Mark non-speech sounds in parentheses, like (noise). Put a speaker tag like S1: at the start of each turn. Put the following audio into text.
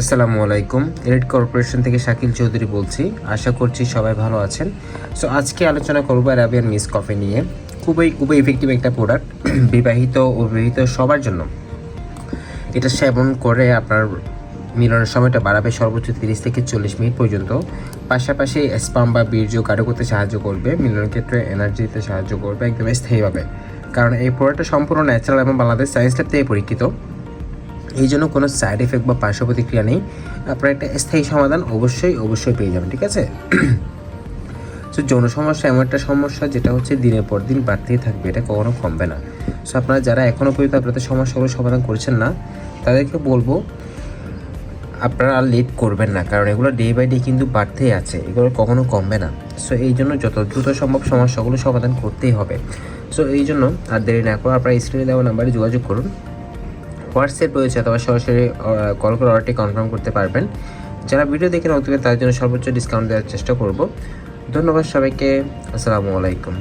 S1: আসসালামু আলাইকুম। Red corporation থেকে শাকিল চৌধুরী বলছি। আশা করছি সবাই ভালো আছেন। সো আজকে আলোচনা করব অ্যারাবিয়ান মিস কফি নিয়ে। খুবই খুবই ইফেক্টিভ একটা প্রোডাক্ট (clears throat) বিবাহিত ও বিবাহিত সবার জন্য। এটা সেবন করে আপনার মিলনের সময়টা বাড়াবে সর্বোচ্চ তিরিশ থেকে চল্লিশ মিনিট পর্যন্ত। পাশাপাশি স্পাম বা বীর্য গাঢ় করতে সাহায্য করবে। মিলনের ক্ষেত্রে এনার্জি দিতে সাহায্য করবে, একদম স্থায়ীভাবে। কারণ এই প্রোডাক্টটা সম্পূর্ণ ন্যাচারাল এবং বাংলাদেশ সায়েন্স ল্যাব থেকে পরীক্ষিত। এই জন্য কোনো সাইড এফেক্ট বা পার্শ্ব প্রতিক্রিয়া নেই। আপনার একটা স্থায়ী সমাধান অবশ্যই অবশ্যই পেয়ে যাবেন, ঠিক আছে? (clears throat) সো যৌন সমস্যা এমন একটা সমস্যা যেটা হচ্ছে দিনের পর দিন বাড়তেই থাকবে, এটা কখনো কমবে না। সো আপনারা যারা এখনও পর্যন্ত আপনাদের সমস্যাগুলো সমাধান করছেন না, তাদেরকে বলব, আপনারা লেট করবেন না, কারণ এগুলো ডে বাই ডে কিন্তু বাড়তেই আছে, এগুলো কখনো কমবে না। সো এই জন্য যত দ্রুত সম্ভব সমস্যাগুলো সমাধান করতেই হবে। সো এই জন্য আর দেরি না করে আপনারা স্ক্রিনে দেওয়া নাম্বারে যোগাযোগ করুন। হোয়াটসঅ্যাপ রয়েছে অথবা সরাসরি কল করে অর্ডারটি কনফার্ম করতে পারবেন। যারা ভিডিও দেখে নতুন তাদের জন্য সর্বোচ্চ ডিসকাউন্ট দেওয়ার চেষ্টা করব। ধন্যবাদ সবাইকে। আসসালামু আলাইকুম।